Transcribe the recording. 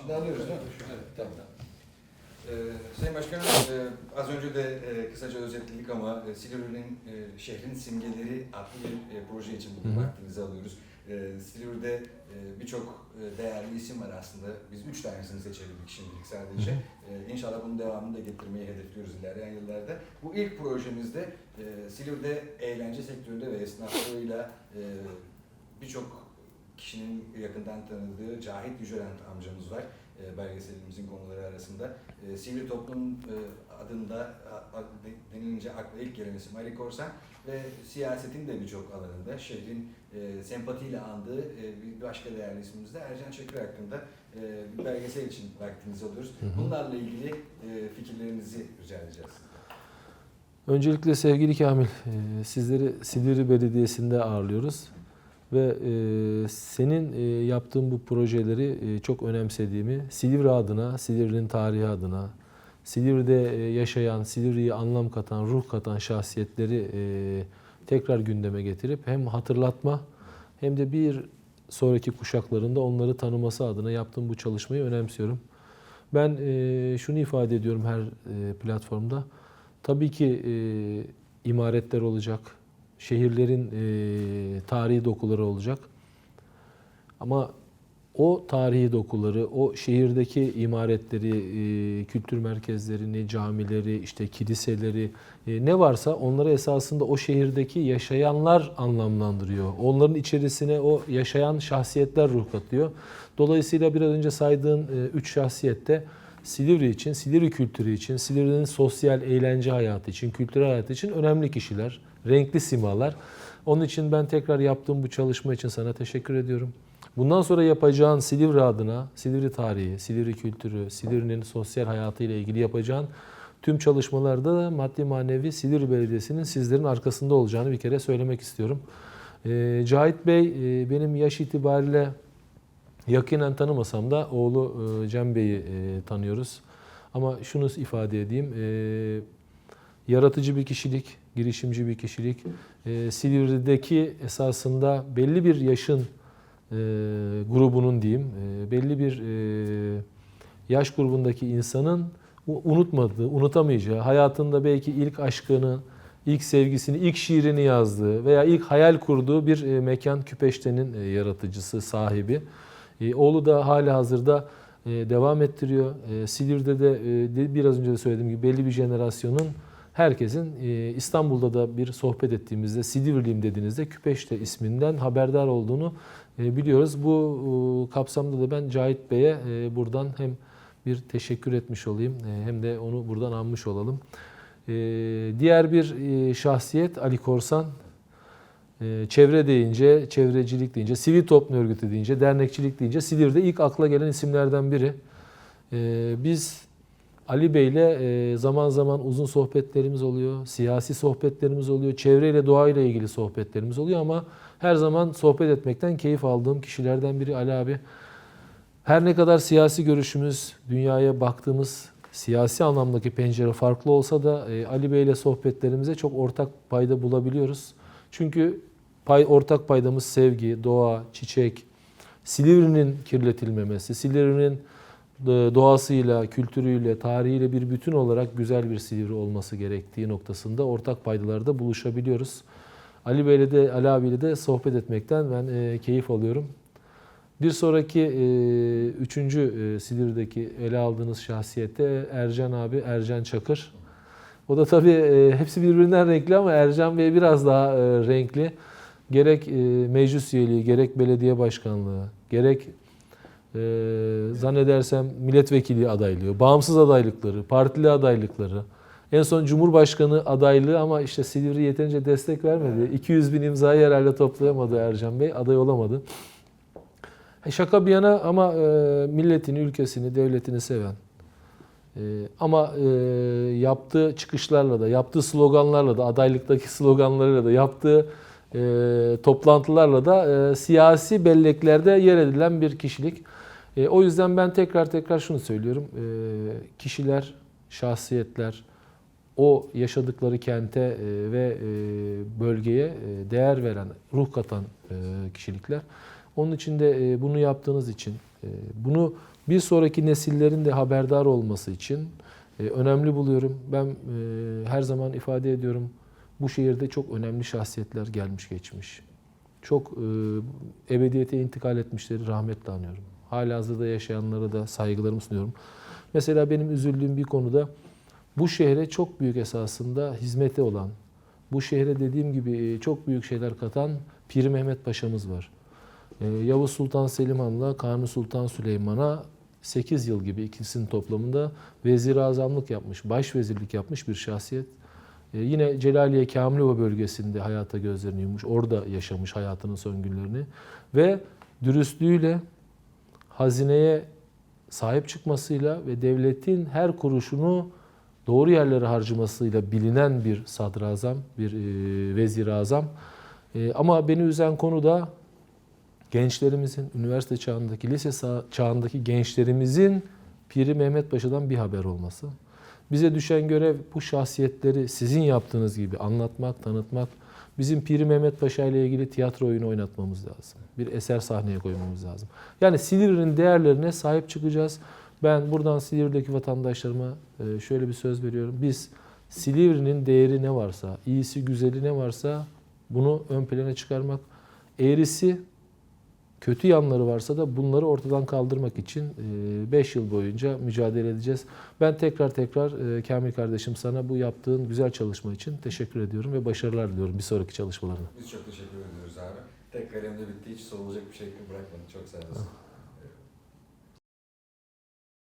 Şimdi alıyoruz değil mi? Evet, tamam. Ee, Sayın Başkanım, e, az önce de e, kısaca özetledik ama e, Silivri'nin e, şehrin simgeleri adlı bir e, proje için bugün vaktinizi alıyoruz. E, Silivri'de e, birçok e, değerli isim var aslında. Biz üç tanesini seçebildik şimdilik sadece. E, İnşallah bunun devamını da getirmeyi hedefliyoruz ilerleyen yıllarda. Bu ilk projemizde e, Silivri'de eğlence sektöründe ve esnaflığıyla e, birçok kişinin yakından tanıdığı Cahit Yücelent amcamız var e, belgeselimizin konuları arasında. E, Sivri Toplum e, adında denilince akla ilk gelen isim Ali Korsan ve siyasetin de birçok alanında şehrin sempatiyle andığı bir başka değerli ismimiz de Ercan Çakır hakkında bir belgesel için vaktinizi alıyoruz. Bunlarla ilgili fikirlerinizi rica edeceğiz. Öncelikle sevgili Kamil, sizleri Silivri Belediyesi'nde ağırlıyoruz. Ve e, senin e, yaptığın bu projeleri e, çok önemsediğimi, Silivri adına, Silivri'nin tarihi adına, Silivri'de e, yaşayan, Silivri'ye anlam katan, ruh katan şahsiyetleri e, tekrar gündeme getirip hem hatırlatma hem de bir sonraki kuşaklarında onları tanıması adına yaptığım bu çalışmayı önemsiyorum. Ben e, şunu ifade ediyorum her e, platformda. Tabii ki e, imaretler olacak, şehirlerin e, tarihi dokuları olacak. Ama o tarihi dokuları, o şehirdeki imaretleri, e, kültür merkezlerini, camileri, işte kiliseleri e, ne varsa onları esasında o şehirdeki yaşayanlar anlamlandırıyor. Onların içerisine o yaşayan şahsiyetler ruh katıyor. Dolayısıyla biraz önce saydığın e, üç şahsiyette Silivri için, Silivri kültürü için, Silivri'nin sosyal eğlence hayatı için, kültürel hayatı için önemli kişiler, renkli simalar. Onun için ben tekrar yaptığım bu çalışma için sana teşekkür ediyorum. Bundan sonra yapacağın Silivri adına, Silivri tarihi, Silivri kültürü, Silivri'nin sosyal hayatı ile ilgili yapacağın tüm çalışmalarda da maddi manevi Silivri Belediyesi'nin sizlerin arkasında olacağını bir kere söylemek istiyorum. Ee, Cahit Bey e, benim yaş itibariyle yakinen tanımasam da oğlu e, Cem Bey'i e, tanıyoruz. Ama şunu ifade edeyim. e, yaratıcı bir kişilik, girişimci bir kişilik. E, Silivri'deki esasında belli bir yaşın e, grubunun diyeyim, e, belli bir e, yaş grubundaki insanın unutmadığı, unutamayacağı, hayatında belki ilk aşkını, ilk sevgisini, ilk şiirini yazdığı veya ilk hayal kurduğu bir e, mekan Küpeşte'nin e, yaratıcısı, sahibi. E, Oğlu da hali hazırda e, devam ettiriyor. E, Silivri'de de e, de- biraz önce de söylediğim gibi belli bir jenerasyonun herkesin e, İstanbul'da da bir sohbet ettiğimizde Silivriliyim dediğinizde Küpeşte isminden haberdar olduğunu e, biliyoruz. Bu e, kapsamda da ben Cahit Bey'e buradan hem bir teşekkür etmiş olayım hem de onu buradan anmış olalım. Diğer bir şahsiyet Ali Korsan. Çevre deyince, çevrecilik deyince, sivil toplum örgütü deyince, dernekçilik deyince Silivri'de ilk akla gelen isimlerden biri. Biz Ali Bey'le e, zaman zaman uzun sohbetlerimiz oluyor, siyasi sohbetlerimiz oluyor, çevreyle doğayla ilgili sohbetlerimiz oluyor ama her zaman sohbet etmekten keyif aldığım kişilerden biri Ali abi. Her ne kadar siyasi görüşümüz, dünyaya baktığımız siyasi anlamdaki pencere farklı olsa da e, Ali Bey ile sohbetlerimize çok ortak payda bulabiliyoruz. Çünkü pay, ortak paydamız sevgi, doğa, çiçek, Silivri'nin kirletilmemesi, Silivri'nin doğasıyla, kültürüyle, tarihiyle bir bütün olarak güzel bir Silivri olması gerektiği noktasında ortak paydalarda buluşabiliyoruz. Ali Bey'le de, Ali abiyle de sohbet etmekten ben e, keyif alıyorum. Bir sonraki e, üçüncü e, Silivri'deki ele aldığınız şahsiyette Ercan abi, Ercan Çakır. O da tabii e, hepsi birbirinden renkli ama Ercan Bey biraz daha e, renkli. Gerek e, meclis üyeliği, gerek belediye başkanlığı, gerek e, zannedersem milletvekili adaylığı, bağımsız adaylıkları, partili adaylıkları, en son Cumhurbaşkanı adaylığı ama işte Silivri yeterince destek vermedi. 200 bin imzayı herhalde toplayamadı Ercan Bey, aday olamadı. E, Şaka bir yana ama e, milletini, ülkesini, devletini seven, e, ama e, yaptığı çıkışlarla da, yaptığı sloganlarla da, adaylıktaki sloganlarıyla da, yaptığı e, toplantılarla da e, siyasi belleklerde yer edilen bir kişilik. E, o yüzden ben tekrar tekrar şunu söylüyorum. E, kişiler, şahsiyetler, o yaşadıkları kente e, ve e, bölgeye e, değer veren, ruh katan e, kişilikler. Onun için de e, bunu yaptığınız için, E, Bunu bir sonraki nesillerin de haberdar olması için e, önemli buluyorum. Ben e, her zaman ifade ediyorum. Bu şehirde çok önemli şahsiyetler gelmiş geçmiş. Çok e, ebediyete intikal etmişleri rahmetle anıyorum. Halihazırda yaşayanlara da saygılarımı sunuyorum. Mesela benim üzüldüğüm bir konuda bu şehre çok büyük esasında hizmeti olan, bu şehre dediğim gibi e, çok büyük şeyler katan Piri Mehmet Paşa'mız var. E, Yavuz Sultan Selim Han'la Kanuni Sultan Süleyman'a 8 yıl gibi ikisinin toplamında vezir-i azamlık yapmış, başvezirlik yapmış bir şahsiyet. E, Yine Celaliye Kamilova bölgesinde hayata gözlerini yummuş, orada yaşamış hayatının son günlerini ve dürüstlüğüyle hazineye sahip çıkmasıyla ve devletin her kuruşunu doğru yerlere harcamasıyla bilinen bir sadrazam, bir e, vezir-i azam. E, ama beni üzen konu da gençlerimizin, üniversite çağındaki, lise çağındaki gençlerimizin Piri Mehmet Paşa'dan bir haber olması. Bize düşen görev bu şahsiyetleri sizin yaptığınız gibi anlatmak, tanıtmak. Bizim Piri Mehmet Paşa ile ilgili tiyatro oyunu oynatmamız lazım. Bir eser sahneye koymamız lazım. Yani Silivri'nin değerlerine sahip çıkacağız. Ben buradan Silivri'deki vatandaşlarıma e, şöyle bir söz veriyorum. Biz Silivri'nin değeri ne varsa, iyisi güzeli ne varsa bunu ön plana çıkarmak, eğrisi kötü yanları varsa da bunları ortadan kaldırmak için 5 yıl boyunca mücadele edeceğiz. Ben tekrar tekrar e, Kamil kardeşim sana bu yaptığın güzel çalışma için teşekkür ediyorum ve başarılar diliyorum bir sonraki çalışmalarına. Biz çok teşekkür ediyoruz abi. Tek kalemde bitti. Hiç sorulacak bir şey bırakmadın. Çok sağ olasın.